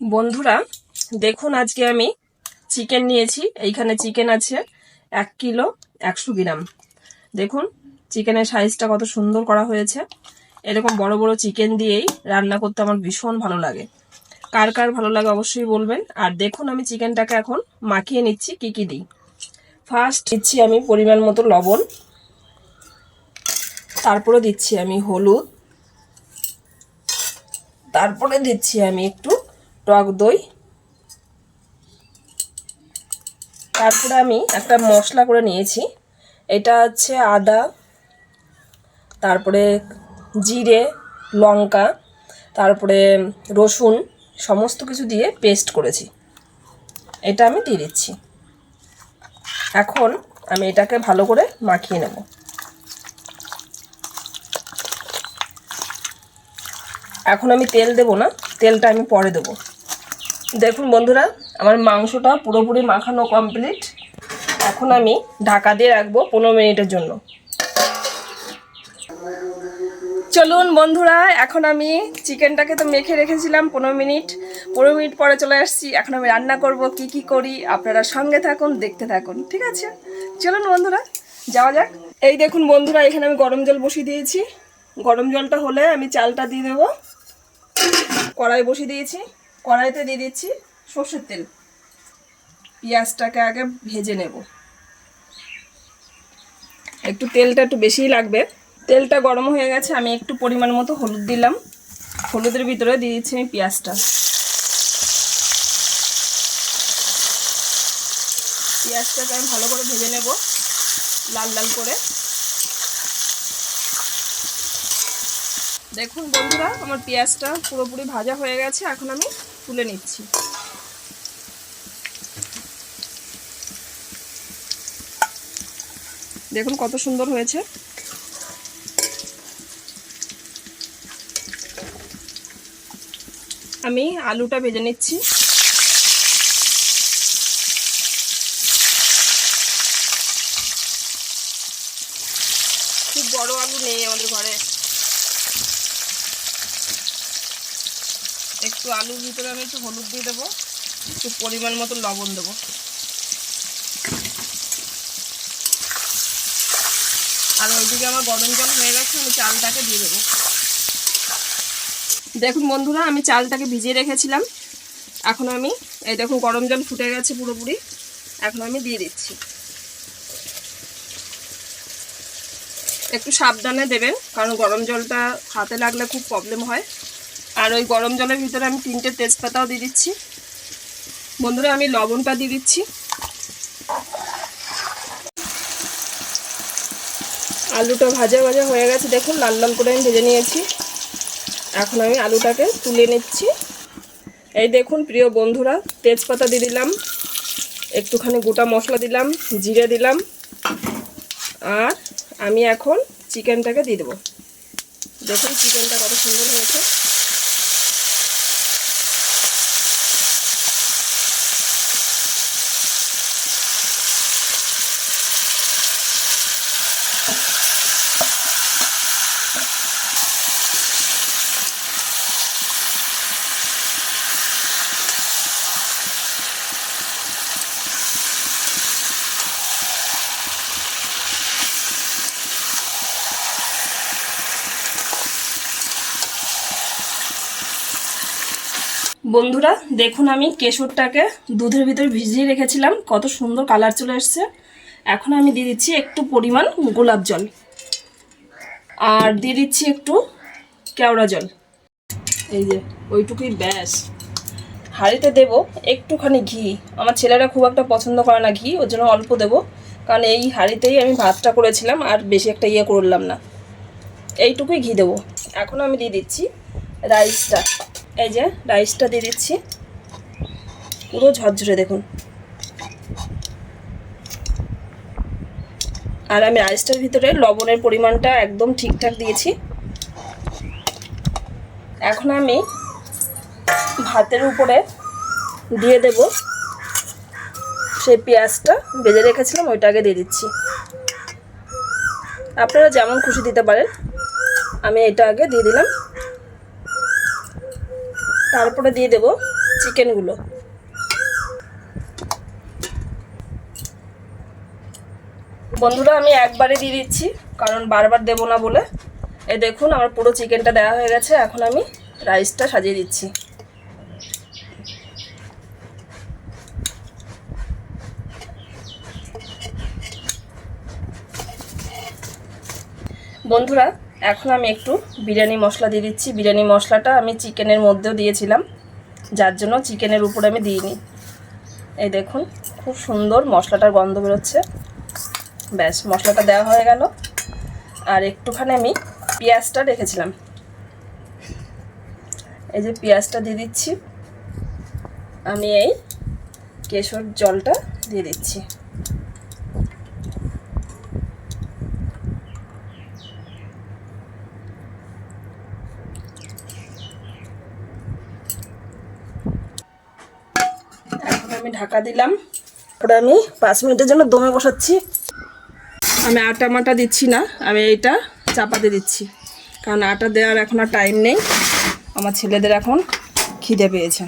বন্ধুরা, দেখুন আজকে আমি চিকেন নিয়েছি। এইখানে চিকেন আছে এক কিলো একশো গ্রাম। দেখুন চিকেনের সাইজটা কত সুন্দর করা হয়েছে। এরকম বড় বড় চিকেন দিয়েই রান্না করতে আমার ভীষণ ভালো লাগে। কার কার ভালো লাগে অবশ্যই বলবেন। আর দেখুন, আমি চিকেনটাকে এখন মাখিয়ে নিচ্ছি, কি কি দিই। ফার্স্ট দিচ্ছি আমি পরিমাণ মতো লবণ। তারপরে দিচ্ছি আমি হলুদ। তারপরে দিচ্ছি আমি একটু টক দই। তারপরে আমি একটা মশলা করে নিয়েছি। এটা হচ্ছে আদা, তারপরে জিরে, লঙ্কা, তারপরে রসুন, সমস্ত কিছু দিয়ে পেস্ট করেছি। এটা আমি দিয়ে দিচ্ছি। এখন আমি এটাকে ভালো করে মাখিয়ে নেব। এখন আমি তেল দেব না। তেলটা আমি পরে দেবো। দেখুন বন্ধুরা, আমার মাংসটা পুরোপুরি মাখানো কমপ্লিট এখন আমি ঢাকা দিয়ে রাখব পনেরো মিনিটের জন্য। চলুন বন্ধুরা, এখন আমি চিকেনটাকে তো মেখে রেখেছিলাম পনেরো মিনিট। পনেরো মিনিট পরে চলে আসছি, এখন আমি রান্না করব, কি কি করি, আপনারা সঙ্গে থাকুন, দেখতে থাকুন, ঠিক আছে? চলুন বন্ধুরা, যাওয়া যাক। এই দেখুন বন্ধুরা, এখানে আমি গরম জল বসিয়ে দিয়েছি। গরম জলটা হলে আমি চালটা দিয়ে দেবো। কড়াই বসিয়ে দিয়েছি। কড়াইতে দিয়ে দিচ্ছি সর্ষের তেল। পেঁয়াজটাকে আগে ভেজে নেব। একটু তেলটা একটু বেশিই লাগবে। তেলটা গরম হয়ে গেছে, আমি একটু পরিমাণ মতো হলুদ দিলাম। হলুদের ভিতরে দিয়ে দিচ্ছি আমি পেঁয়াজটা। পেঁয়াজটাকে আমি ভালো করে ভেজে নেব, লাল লাল করে। দেখুন বন্ধুরা, আমার পেঁয়াজটা পুরোপুরি ভাজা হয়ে গেছে, এখন আমি তুলে নিচ্ছি। দেখুন কত সুন্দর হয়েছে। আমি আলুটা ভেজে নিচ্ছি। খুব বড় আলু নেই আমাদের ঘরে। একটু আলুর ভিতরে আমি একটু হলুদ দিয়ে দেবো, একটু পরিমাণ মতো লবণ দেবো। আর ওইদিকে আমার গরম জল হয়ে গেছে, আমি চালটাকে দিয়ে দেবো। দেখুন বন্ধুরা, আমি চালটাকে ভিজিয়ে রেখেছিলাম। এখন আমি, এই দেখুন গরম জল ফুটে গেছে পুরোপুরি। এখন আমি দিয়ে দিচ্ছি। একটু সাবধানে দেবেন, কারণ গরম জলটা হাতে লাগলে খুব প্রবলেম হয়। আর ওই গরম জলের ভিতরে আমি তিনটে তেজপাতাও দিয়ে দিচ্ছি। বন্ধুরা, আমি লবণটা দিয়ে দিচ্ছি। আলুটা ভাজা ভাজা হয়ে গেছে। দেখুন, লাল লাল করে আমি ভেজে নিয়েছি। এখন আমি আলুটাকে তুলে নিচ্ছি। এই দেখুন, প্রিয় বন্ধুরা, তেজপাতা দিয়ে দিলাম। একটুখানি গোটা মশলা দিলাম, জিরে দিলাম। আর আমি এখন চিকেনটাকে দিয়ে দেবো। দেখুন, চিকেনটা কত সুন্দর হয়েছে। বন্ধুরা, দেখুন আমি কেশরটাকে দুধের ভিতরে ভিজিয়ে রেখেছিলাম। কত সুন্দর কালার চলে এসছে। এখন আমি দিয়ে দিচ্ছি একটু পরিমাণ গোলাপ জল। আর দিয়ে দিচ্ছি একটু কেওড়া জল। এই যে, ওইটুকুই ব্যাস। হাঁড়িতে দেবো একটুখানি ঘি। আমার ছেলেরা খুব একটা পছন্দ করে না ঘি, ওর জন্য অল্প দেবো। কারণ এই হাঁড়িতেই আমি ভাতটা করেছিলাম, আর বেশি একটা ইয়ে করলাম না। এইটুকুই ঘি দেবো। এখন আমি দিয়ে দিচ্ছি রাইসটা। এই যে রাইসটা দিয়ে দিচ্ছি। পুরো ঝরঝরে দেখুন। আর আমি রাইসটার ভিতরে লবণের পরিমাণটা একদম ঠিকঠাক দিয়েছি। এখন আমি ভাতের উপরে দিয়ে দেব। সেই পেঁয়াজটা ভেজে রেখেছিলাম ওইটাকে দিয়ে দিচ্ছি। আপনারা যেমন খুশি দিতে পারেন, আমি এটা আগে দিয়ে দিলাম। তারপরে দিয়ে দেব চিকেনগুলো। বন্ধুরা, আমি একবারে দিয়ে দিচ্ছি, কারণ বারবার দেবো না বলে। এ দেখুন, আমার পুরো চিকেনটা দেওয়া হয়ে গেছে, এখন আমি রাইসটা সাজিয়ে দিচ্ছি। বন্ধুরা এখন আমি একটু বিরিয়ানি মশলা দিয়ে দিচ্ছি। বিরিয়ানি মশলাটা আমি চিকেনের মধ্যেও দিয়েছিলাম। যার জন্য চিকেনের উপরে আমি দিইনি। এই দেখুন, খুব সুন্দর মশলাটার গন্ধ বেরোচ্ছে। ব্যাস, মশলাটা দেওয়া হয়ে গেল। আর একটুখানি আমি পেঁয়াজটা রেখেছিলাম। এই যে পেঁয়াজটা দিয়ে দিচ্ছি। আমি এই কেশর জলটা দিয়ে দিচ্ছি এখন আমি ঢাকা দিলাম। ওটা আমি পাঁচ মিনিটের জন্য দমে বসাচ্ছি। আমি আটা মাটা দিচ্ছি না, আমি এইটা চাপাতে দিচ্ছি। কারণ আটা দেওয়ার এখন আর টাইম নেই। আমার ছেলেদের এখন খিদে পেয়েছে।